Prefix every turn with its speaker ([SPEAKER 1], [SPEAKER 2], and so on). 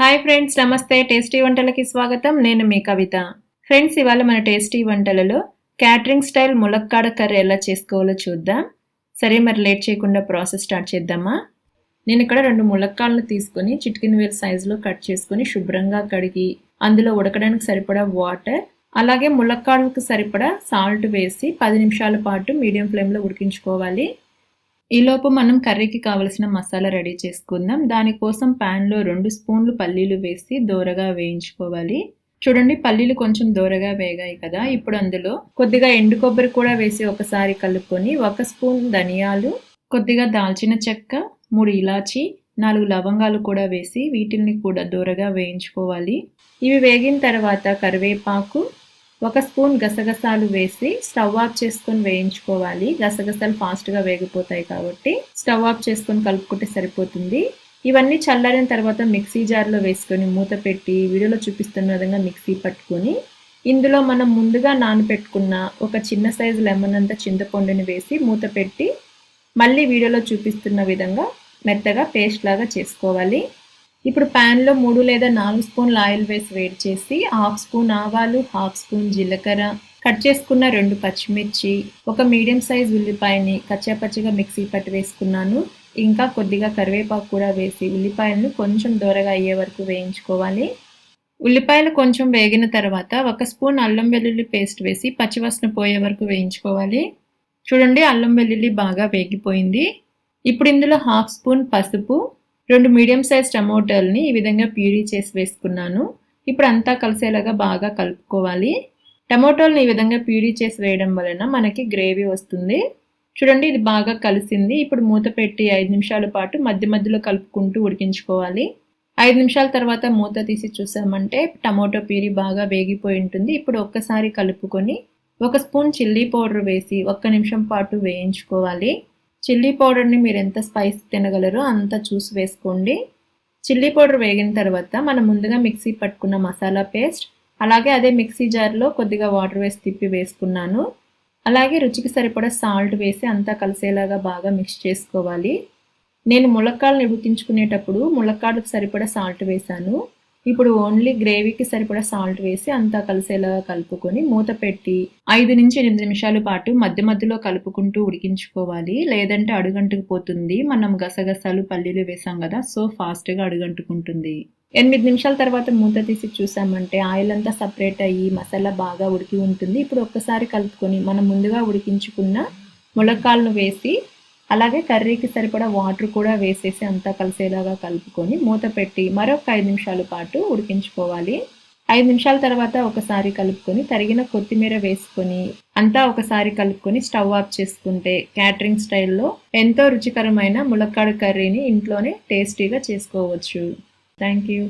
[SPEAKER 1] Hi friends నమస్తే. Tasty వంటలకి స్వాగతం. నేను మీ కవిత. ఫ్రెండ్స్ ఇవాళ మన టేస్టీ వంటలలో క్యాటరింగ్ స్టైల్ ములక్కాడ కర్రీ ఎలా చేసుకోవాలో చూద్దాం. సరే మరి లేట్ చేయకుండా ప్రాసెస్ స్టార్ట్ చేద్దామా? నేను ఇక్కడ రెండు ములక్కాలను తీసుకొని చిటికిన వేలు సైజులో కట్ చేసుకొని శుభ్రంగా కడిగి అందులో ఉడకడానికి సరిపడా వాటర్ అలాగే ములక్కాడలకు సరిపడా సాల్ట్ వేసి పది నిమిషాల పాటు మీడియం ఫ్లేమ్లో ఉడికించుకోవాలి. ఈలోపు మనం కర్రీకి కావలసిన మసాలా రెడీ చేసుకుందాం. దానికోసం ప్యాన్లో రెండు స్పూన్లు పల్లీలు వేసి దోరగా వేయించుకోవాలి. చూడండి పల్లీలు కొంచెం దోరగా వేగాయి కదా. ఇప్పుడు అందులో కొద్దిగా ఎండు కొబ్బరి కూడా వేసి ఒకసారి కలుపుకొని ఒక స్పూన్ ధనియాలు కొద్దిగా దాల్చిన చెక్క మూడు ఇలాచి నాలుగు లవంగాలు కూడా వేసి వీటిల్ని కూడా దూరగా వేయించుకోవాలి. ఇవి వేగిన తర్వాత కరివేపాకు ఒక స్పూన్ గసగసాలు వేసి స్టవ్ ఆఫ్ చేసుకొని వేయించుకోవాలి. గసగసాలు ఫాస్ట్గా వేగిపోతాయి కాబట్టి స్టవ్ ఆఫ్ చేసుకొని కలుపుకుంటే సరిపోతుంది. ఇవన్నీ చల్లారిన తర్వాత మిక్సీ జార్లో వేసుకొని మూత పెట్టి వీడియోలో చూపిస్తున్న విధంగా మిక్సీ పట్టుకొని ఇందులో మనం ముందుగా నానబెట్టుకున్న ఒక చిన్న సైజు లెమన్ అంతా చింతపండుని వేసి మూత పెట్టి మళ్ళీ వీడియోలో చూపిస్తున్న విధంగా మెత్తగా పేస్ట్ లాగా చేసుకోవాలి. ఇప్పుడు ప్యాన్లో మూడు లేదా నాలుగు స్పూన్ల ఆయిల్ వేసి వేడి చేసి హాఫ్ స్పూన్ ఆవాలు హాఫ్ స్పూన్ జీలకర్ర కట్ చేసుకున్న రెండు పచ్చిమిర్చి ఒక మీడియం సైజ్ ఉల్లిపాయని కచ్చాపచ్చిగా మిక్సీ పట్టి వేసుకున్నాను. ఇంకా కొద్దిగా కరివేపాకు కూడా వేసి ఉల్లిపాయలను కొంచెం దూరగా అయ్యే వరకు వేయించుకోవాలి. ఉల్లిపాయలు కొంచెం వేగిన తర్వాత ఒక స్పూన్ అల్లం వెల్లుల్లి పేస్ట్ వేసి పచ్చివాసన పోయే వరకు వేయించుకోవాలి. చూడండి అల్లం వెల్లుల్లి బాగా వేగిపోయింది. ఇప్పుడు ఇందులో హాఫ్ స్పూన్ పసుపు రెండు మీడియం సైజ్ టమోటాలని ఈ విధంగా ప్యూరీ చేసి వేసుకున్నాను. ఇప్పుడు అంతా కలిసేలాగా బాగా కలుపుకోవాలి. టమోటాలను ఈ విధంగా ప్యూరీ చేసి వేయడం వలన మనకి గ్రేవీ వస్తుంది. చూడండి ఇది బాగా కలిసింది. ఇప్పుడు మూత పెట్టి ఐదు నిమిషాల పాటు మధ్య మధ్యలో కలుపుకుంటూ ఉడికించుకోవాలి. ఐదు నిమిషాల తర్వాత మూత తీసి చూసామంటే టమోటో ప్యూరీ బాగా వేగిపోయి ఉంటుంది. ఇప్పుడు ఒక్కసారి కలుపుకొని ఒక స్పూన్ చిల్లీ పౌడర్ వేసి ఒక్క నిమిషం పాటు వేయించుకోవాలి. చిల్లీ పౌడర్ని మీరు ఎంత స్పైస్ తినగలరో అంత చూసి వేసుకోండి. చిల్లీ పౌడర్ వేగిన తర్వాత మనం ముందుగా మిక్సీ పట్టుకున్న మసాలా పేస్ట్ అలాగే అదే మిక్సీ జార్లో కొద్దిగా వాటర్ వేసి తిప్పి వేసుకున్నాను. అలాగే రుచికి సరిపడా సాల్ట్ వేసి అంతా కలిసేలాగా బాగా మిక్స్ చేసుకోవాలి. నేను ములక్కాడలు ఉడికించుకునేటప్పుడు ములక్కాడకు సరిపడా సాల్ట్ వేశాను. ఇప్పుడు ఓన్లీ గ్రేవీకి సరిపడా సాల్ట్ వేసి అంతా కలిసేలాగా కలుపుకొని మూత పెట్టి ఐదు నుంచి ఎనిమిది నిమిషాల పాటు మధ్య మధ్యలో కలుపుకుంటూ ఉడికించుకోవాలి. లేదంటే అడుగంటుకు పోతుంది. మనం గసగసాలు పల్లీలు వేసాం కదా సో ఫాస్ట్గా అడుగంటుకుంటుంది. ఎనిమిది నిమిషాల తర్వాత మూత తీసి చూసామంటే ఆయిల్ అంతా సపరేట్ అయ్యి మసాలా బాగా ఉడికి ఉంటుంది. ఇప్పుడు ఒక్కసారి కలుపుకొని మనం ముందుగా ఉడికించుకున్న ములక్కాలను వేసి అలాగే కర్రీకి సరిపడా వాటర్ కూడా వేసేసి అంతా కలిసేలాగా కలుపుకొని మూత పెట్టి మరొక ఐదు నిమిషాల పాటు ఉడికించుకోవాలి. ఐదు నిమిషాల తర్వాత ఒకసారి కలుపుకొని తరిగిన కొత్తిమీర వేసుకొని అంతా ఒకసారి కలుపుకొని స్టవ్ ఆఫ్ చేసుకుంటే క్యాటరింగ్ స్టైల్లో ఎంతో రుచికరమైన ములక్కాడ కర్రీని ఇంట్లోనే టేస్టీగా చేసుకోవచ్చు. Thank you.